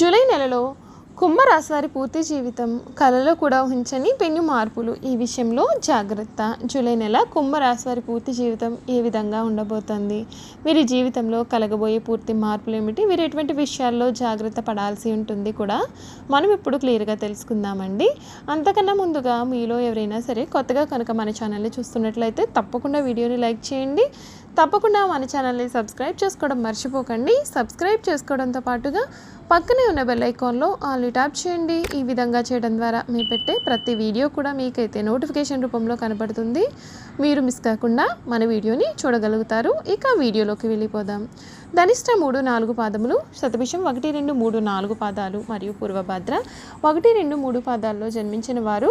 July నెలలో కుంభరాశి వారి పూర్తి జీవితం కళలో కూడా ఊహించని పెను మార్పులు. ఈ విషయంలో జాగ్రత్త. జూలై నెల కుంభరాశి వారి పూర్తి జీవితం ఏ విధంగా ఉండబోతోంది? వీరి జీవితంలో కలగబోయే పూర్తి మార్పులు ఏమిటి? వీరు ఎటువంటి విషయాల్లో జాగ్రత్త పడాల్సి ఉంటుంది కూడా మనం ఇప్పుడు క్లియర్గా తెలుసుకుందామండి. అంతకన్నా ముందుగా మీలో ఎవరైనా సరే కొత్తగా కనుక మన ఛానల్ని చూస్తున్నట్లయితే తప్పకుండా వీడియోని లైక్ చేయండి. తప్పకుండా మన ఛానల్ని సబ్స్క్రైబ్ చేసుకోవడం మర్చిపోకండి. సబ్స్క్రైబ్ చేసుకోవడంతో పాటుగా పక్కనే ఉన్న బెల్ ఐకాన్లో ఆల్ ట్యాప్ చేయండి. ఈ విధంగా చేయడం ద్వారా మీరు పెట్టే ప్రతి వీడియో కూడా మీకైతే నోటిఫికేషన్ రూపంలో కనపడుతుంది. మీరు మిస్ కాకుండా మన వీడియోని చూడగలుగుతారు. ఇక వీడియోలోకి వెళ్ళిపోదాం. ధనిష్ట మూడు నాలుగు పాదములు శతభిషం ఒకటి రెండు మూడు నాలుగు పాదాలు మరియు పూర్వభద్ర ఒకటి రెండు మూడు పాదాల్లో జన్మించిన వారు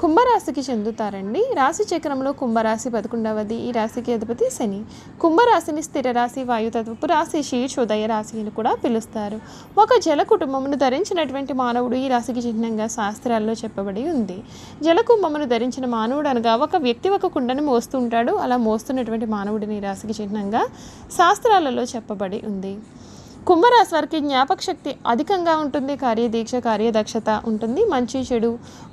కుంభరాశికి చెందుతారండి. రాశి చక్రంలో కుంభరాశి పదకొండవది ఈ రాశికి అధిపతి శని. కుంభరాశిని స్థిర రాశి వాయుతత్వపు రాశి శీర్షోదయ రాశి అని కూడా పిలుస్తారు. ఒక జల కుటుంబమును ధరించినటువంటి మానవుడు ఈ రాశికి చిహ్నంగా శాస్త్రాల్లో చెప్పబడి ఉంది. జల కుంభమును ధరించిన మానవుడు అనగా ఒక వ్యక్తి ఒక కుండను మోస్తుంటాడు అలా మోస్తున్నటువంటి మానవుడిని ఈ రాశికి చిహ్నంగా శాస్త్రాలలో చెప్పబడి ఉంది. కుంభరాశి వారికి జ్ఞాపక శక్తి అధికంగా ఉంటుంది. కార్యదీక్ష కార్యదక్షత ఉంటుంది. మంచి చెడు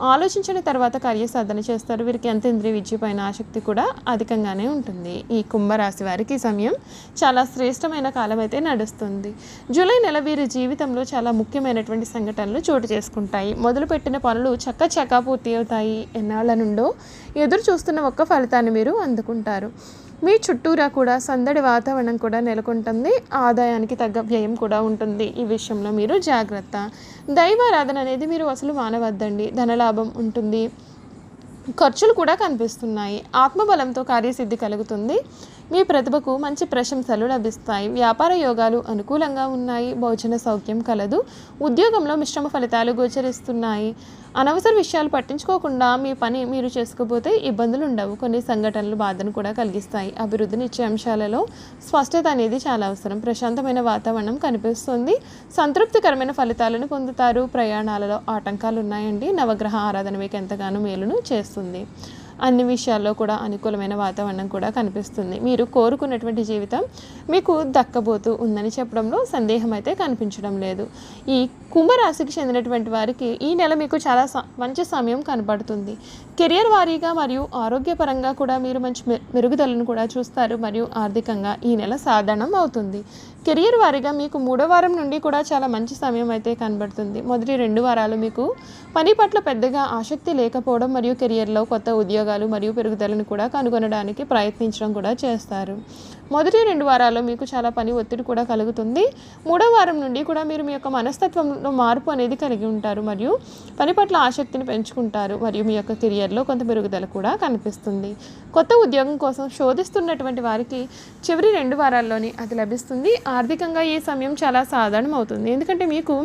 ఆలోచించిన తర్వాత కార్యసాధన చేస్తారు. వీరికి ఎంత ఇంద్రియ విద్య పైన ఆసక్తి కూడా అధికంగానే ఉంటుంది. ఈ కుంభరాశి వారికి సమయం చాలా శ్రేష్టమైన కాలం అయితే నడుస్తుంది. జూలై నెల వీరి జీవితంలో చాలా ముఖ్యమైనటువంటి సంఘటనలు చోటు చేసుకుంటాయి. మొదలుపెట్టిన పనులు చక్క చక్క పూర్తి అవుతాయి. ఎన్నాళ్ళ నుండో ఎదురు చూస్తున్న ఒక్క ఫలితాన్ని మీరు అందుకుంటారు. మీ చుట్టూరా కూడా సందడి వాతావరణం కూడా నెలకొంటుంది. ఆదాయానికి తగ్గ వ్యయం కూడా ఉంటుంది. ఈ విషయంలో మీరు జాగ్రత్త. దైవారాధన అనేది మీరు అసలు మానవద్దండి. ధనలాభం ఉంటుంది. ఖర్చులు కూడా కనిపిస్తున్నాయి. ఆత్మబలంతో కార్యసిద్ధి కలుగుతుంది. మీ ప్రతిభకు మంచి ప్రశంసలు లభిస్తాయి. వ్యాపార యోగాలు అనుకూలంగా ఉన్నాయి. భోజన సౌఖ్యం కలదు. ఉద్యోగంలో మిశ్రమ ఫలితాలు గోచరిస్తున్నాయి. అనవసర విషయాలు పట్టించుకోకుండా మీ పని మీరు చేసుకోపోతే ఇబ్బందులు ఉండవు. కొన్ని సంఘటనలు బాధను కూడా కలిగిస్తాయి. అభివృద్ధినిచ్చే అంశాలలో స్పష్టత అనేది చాలా అవసరం. ప్రశాంతమైన వాతావరణం కనిపిస్తుంది. సంతృప్తికరమైన ఫలితాలను పొందుతారు. ప్రయాణాలలో ఆటంకాలు ఉన్నాయండి. నవగ్రహ ఆరాధన మీకు ఎంతగానో మేలును చేస్తుంది. అన్ని విషయాల్లో కూడా అనుకూలమైన వాతావరణం కూడా కనిపిస్తుంది. మీరు కోరుకున్నటువంటి జీవితం మీకు దక్కబోతూ ఉందని చెప్పడంలో సందేహం అయితే కనిపించడం లేదు. ఈ కుంభరాశికి చెందినటువంటి వారికి ఈ నెల మీకు చాలా మంచి సమయం కనబడుతుంది. కెరియర్ వారీగా మరియు ఆరోగ్యపరంగా కూడా మీరు మంచి మె- మెరుగుదలను కూడా చూస్తారు మరియు ఆర్థికంగా ఈ నెల సాధారణం అవుతుంది. కెరియర్ వారీగా మీకు మూడో వారం నుండి కూడా చాలా మంచి సమయం అయితే కనబడుతుంది. మొదటి రెండు వారాలు మీకు పని పట్ల పెద్దగా ఆసక్తి లేకపోవడం మరియు కెరియర్లో కొత్త ఉద్యోగాలు మరియు పెరుగుదలను కూడా కనుగొనడానికి ప్రయత్నించడం కూడా చేస్తారు. మొదటి రెండు వారాల్లో మీకు చాలా పని ఒత్తిడి కూడా కలుగుతుంది. మూడో వారం నుండి కూడా మీరు మీ యొక్క మనస్తత్వంలో మార్పు అనేది కలిగి ఉంటారు మరియు పని పట్ల ఆసక్తిని పెంచుకుంటారు మరియు మీ యొక్క కెరియర్లో కొంత పెరుగుదల కూడా కనిపిస్తుంది. కొత్త ఉద్యోగం కోసం శోధిస్తున్నటువంటి వారికి చివరి రెండు వారాల్లోనే అది లభిస్తుంది. ఆర్థికంగా ఈ సమయం చాలా సాధారణం అవుతుంది ఎందుకంటే మీకు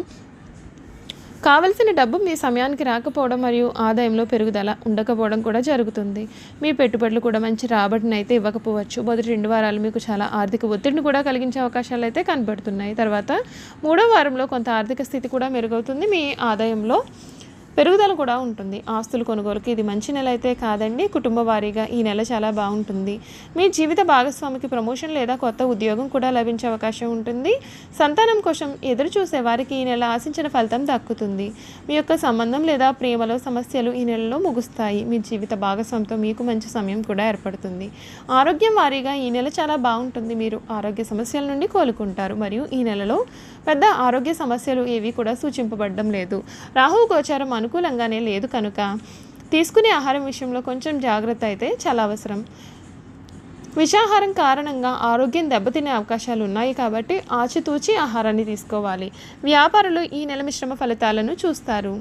కావలసిన డబ్బు మీ సమయానికి రాకపోవడం మరియు ఆదాయంలో పెరుగుదల ఉండకపోవడం కూడా జరుగుతుంది. మీ పెట్టుబడులు కూడా మంచి రాబడిని అయితే ఇవ్వకపోవచ్చు. మొదటి రెండు వారాలు మీకు చాలా ఆర్థిక ఒత్తిడిని కూడా కలిగించే అవకాశాలు అయితే కనబడుతున్నాయి. తర్వాత మూడో వారంలో కొంత ఆర్థిక స్థితి కూడా మెరుగవుతుంది. మీ ఆదాయంలో పెరుగుదల కూడా ఉంటుంది. ఆస్తులు కొనుగోలుకి ఇది మంచి నెల అయితే కాదండి. కుటుంబ వారీగా ఈ నెల చాలా బాగుంటుంది. మీ జీవిత భాగస్వామికి ప్రమోషన్ లేదా కొత్త ఉద్యోగం కూడా లభించే అవకాశం ఉంటుంది. సంతానం కోసం ఎదురు చూసే వారికి ఈ నెల ఆశించిన ఫలితం దక్కుతుంది. మీ యొక్క సంబంధం లేదా ప్రేమలో సమస్యలు ఈ నెలలో ముగుస్తాయి. మీ జీవిత భాగస్వామితో మీకు మంచి సమయం కూడా ఏర్పడుతుంది. ఆరోగ్యం వారీగా ఈ నెల చాలా బాగుంటుంది. మీరు ఆరోగ్య సమస్యల నుండి కోలుకుంటారు. మరియు ఈ నెలలో పెద్ద ఆరోగ్య సమస్యలు ఏవి కూడా సూచింపబడడం లేదు. రాహు గోచారం అనుకూలంగానే లేదు కనుక తీసుకునే ఆహారం విషయంలో కొంచెం జాగ్రత్త అయితే చాలా అవసరం. విషాహారం కారణంగా ఆరోగ్యం దెబ్బతినే అవకాశాలు ఉన్నాయి కాబట్టి ఆచితూచి ఆహారాన్ని తీసుకోవాలి. వ్యాపారులు ఈ నెల మిశ్రమ ఫలితాలను చూస్తారు.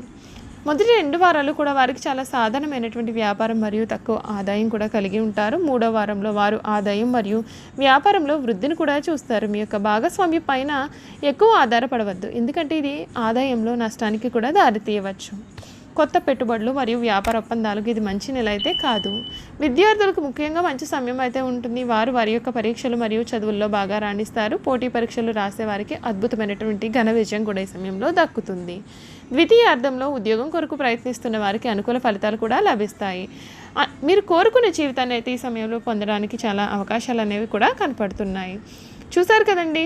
మొదటి రెండు వారాలు కూడా వారికి చాలా సాధారణమైనటువంటి వ్యాపారం మరియు తక్కువ ఆదాయం కూడా కలిగి ఉంటారు. మూడో వారంలో వారు ఆదాయం మరియు వ్యాపారంలో వృద్ధిని కూడా చూస్తారు. మీ యొక్క భాగస్వామి పైన ఎక్కువ ఆధారపడవద్దు. ఎందుకంటే ఇది ఆదాయంలో నష్టానికి కూడా దారితీయవచ్చు. కొత్త పెట్టుబడులు మరియు వ్యాపార ఒప్పందాలకు ఇది మంచి నెల అయితే కాదు. విద్యార్థులకు ముఖ్యంగా మంచి సమయం అయితే ఉంటుంది. వారు వారి యొక్క పరీక్షలు మరియు చదువుల్లో బాగా రాణిస్తారు. పోటీ పరీక్షలు రాసే వారికి అద్భుతమైనటువంటి ఘన విజయం కూడా ఈ సమయంలో దక్కుతుంది. ద్వితీయార్థంలో ఉద్యోగం కొరకు ప్రయత్నిస్తున్న వారికి అనుకూల ఫలితాలు కూడా లభిస్తాయి. మీరు కోరుకునే జీవితాన్ని అయితే ఈ సమయంలో పొందడానికి చాలా అవకాశాలు అనేవి కూడా కనపడుతున్నాయి. చూసారు కదండి?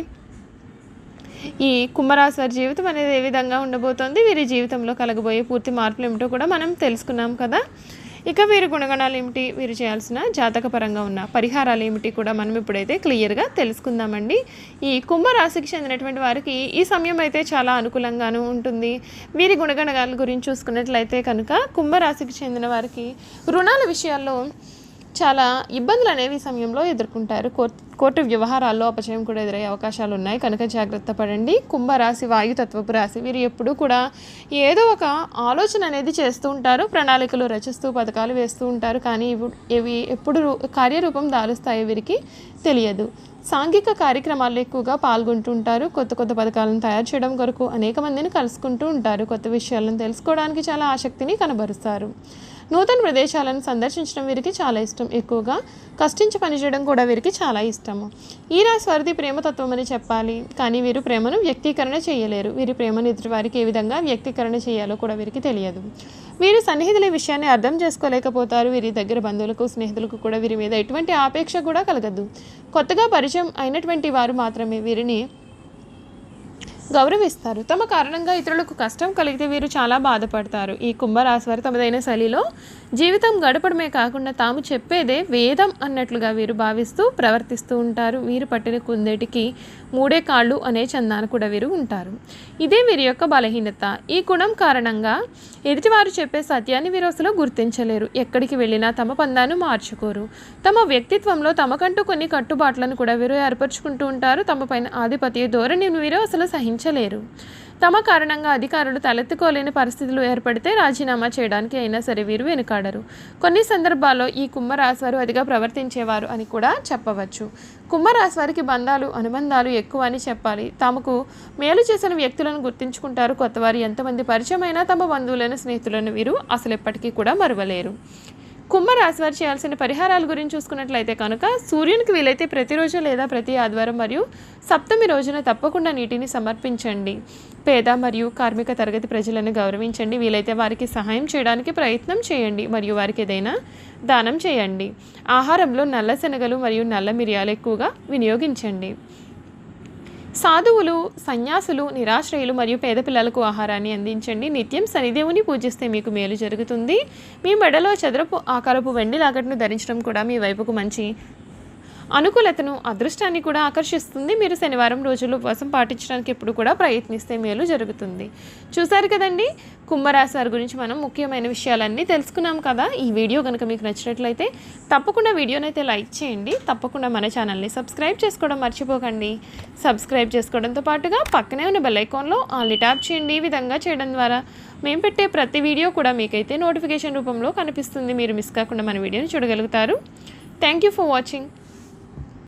ఈ కుంభరాశి వారి జీవితం అనేది ఏ విధంగా ఉండబోతోంది? వీరి జీవితంలో కలగబోయే పూర్తి మార్పులు ఏమిటో కూడా మనం తెలుసుకున్నాం కదా? ఇక వీరి గుణగణాలు ఏమిటి వీరు చేయాల్సిన జాతకపరంగా ఉన్న పరిహారాలు ఏమిటి కూడా మనం ఇప్పుడైతే క్లియర్గా తెలుసుకుందామండి. ఈ కుంభరాశికి చెందినటువంటి వారికి ఈ సమయం అయితే చాలా అనుకూలంగాను ఉంటుంది. వీరి గుణగణాల గురించి చూసుకున్నట్లయితే కనుక కుంభరాశికి చెందిన వారికి రుణాల విషయాల్లో చాలా ఇబ్బందులు అనేవి సమయంలో ఎదుర్కొంటారు. కోర్టు వ్యవహారాల్లో అపచయం కూడా ఎదురయ్యే అవకాశాలు ఉన్నాయి. కనుక జాగ్రత్త పడండి. కుంభరాశి వాయుతత్వపు రాశి వీరు ఎప్పుడూ కూడా ఏదో ఒక ఆలోచన అనేది చేస్తూ ఉంటారు. ప్రణాళికలు రచిస్తూ పథకాలు వేస్తూ ఉంటారు. కానీ ఇవి ఇవి ఎప్పుడు రూ- కార్యరూపం దాలుస్తాయో వీరికి తెలియదు. సాంఘిక కార్యక్రమాల్లో ఎక్కువగా పాల్గొంటుంటారు కొత్త కొత్త పథకాలను తయారు చేయడం కొరకు అనేక మందిని కలుసుకుంటూ ఉంటారు. కొత్త విషయాలను తెలుసుకోవడానికి చాలా ఆసక్తిని కనబరుస్తారు. నూతన ప్రదేశాలను సందర్శించడం వీరికి చాలా ఇష్టం. ఎక్కువగా కష్టించి పనిచేయడం కూడా వీరికి చాలా ఇష్టము. ఈ రాశి వారిది ప్రేమతత్వం అని చెప్పాలి. కానీ వీరు ప్రేమను వ్యక్తీకరణ చేయలేరు. వీరి ప్రేమను ఎదుటివారికి ఏ విధంగా వ్యక్తీకరణ చేయాలో కూడా వీరికి తెలియదు. వీరు సన్నిహితుల విషయాన్ని అర్థం చేసుకోలేకపోతారు. వీరి దగ్గర బంధువులకు స్నేహితులకు కూడా వీరి మీద ఎటువంటి ఆపేక్ష కూడా కలగదు. కొత్తగా పరిచయం అయినటువంటి వారు మాత్రమే. వీరిని గౌరవిస్తారు. తమ కారణంగా ఇతరులకు కష్టం కలిగితే వీరు చాలా బాధపడతారు. ఈ కుంభరాశి వారు తమదైన శైలిలో జీవితం గడపడమే కాకుండా తాము చెప్పేదే వేదం అన్నట్లుగా వీరు భావిస్తూ ప్రవర్తిస్తూ ఉంటారు. వీరు పట్టిన కుందేటికి మూడే కాళ్ళు అనే చందాన కూడా వీరు ఉంటారు. ఇదే వీరి యొక్క బలహీనత. ఈ గుణం కారణంగా ఎదుటివారు చెప్పే సత్యాన్ని వీరు అసలు గుర్తించలేరు. ఎక్కడికి వెళ్ళినా తమ పందాను మార్చుకోరు. తమ వ్యక్తిత్వంలో తమకంటూ కొన్ని కట్టుబాట్లను కూడా వీరు ఏర్పరచుకుంటూ ఉంటారు. తమ పైన ఆధిపత్య ధోరణిని వీరు అసలు సహించలేరు తమ కారణంగా అధికారులు తలెత్తుకోలేని పరిస్థితులు ఏర్పడితే రాజీనామా చేయడానికి అయినా సరే వీరు వెనుకాడరు. కొన్ని సందర్భాల్లో ఈ కుంభరాశి వారు అదిగా ప్రవర్తించేవారు అని కూడా చెప్పవచ్చు. కుంభరాశి వారికి బంధాలు అనుబంధాలు ఎక్కువ అని చెప్పాలి. తమకు మేలు చేసిన వ్యక్తులను గుర్తించుకుంటారు కొత్తవారు. ఎంతమంది పరిచయమైనా తమ బంధువులను స్నేహితులను వీరు అసలు ఎప్పటికీ కూడా మరవలేరు. కుంభరాశి వారు చేయాల్సిన పరిహారాల గురించి చూసుకున్నట్లయితే కనుక సూర్యునికి వీలైతే ప్రతిరోజు లేదా ప్రతి ఆదివారం మరియు సప్తమి రోజున తప్పకుండా నీటిని సమర్పించండి. పేద మరియు కార్మిక తరగతి ప్రజలను గౌరవించండి. వీలైతే వారికి సహాయం చేయడానికి ప్రయత్నం చేయండి. మరియు వారికి ఏదైనా దానం చేయండి. ఆహారంలో నల్ల శనగలు మరియు నల్ల మిరియాలు ఎక్కువగా వినియోగించండి. సాధువులు సన్యాసులు నిరాశ్రయులు మరియు పేద పిల్లలకు ఆహారాన్ని అందించండి. నిత్యం శనిదేవుని పూజిస్తే మీకు మేలు జరుగుతుంది. మీ మెడలో చదరపు ఆకారపు వెండి లాగట్ను ధరించడం కూడా మీ వైపుకు మంచి అనుకూలతను అదృష్టాన్ని కూడా ఆకర్షిస్తుంది. మీరు శనివారం రోజులు ఉపవాసం పాటించడానికి ఎప్పుడు కూడా ప్రయత్నిస్తే మేలు జరుగుతుంది. చూసారు కదండి? కుంభరాశి వారి గురించి మనం ముఖ్యమైన విషయాలన్నీ తెలుసుకున్నాం కదా. ఈ వీడియో కనుక మీకు నచ్చినట్లయితే తప్పకుండా వీడియోనైతే లైక్ చేయండి. తప్పకుండా మన ఛానల్ని సబ్స్క్రైబ్ చేసుకోవడం మర్చిపోకండి. సబ్స్క్రైబ్ చేసుకోవడంతో పాటుగా పక్కనే ఉన్న బెల్ ఐకాన్లో ఆన్లీ ట్యాప్ చేయండి. ఈ విధంగా చేయడం ద్వారా మేము పెట్టే ప్రతి వీడియో కూడా మీకైతే నోటిఫికేషన్ రూపంలో కనిపిస్తుంది. మీరు మిస్ కాకుండా మన వీడియోని చూడగలుగుతారు. Thank you for watching.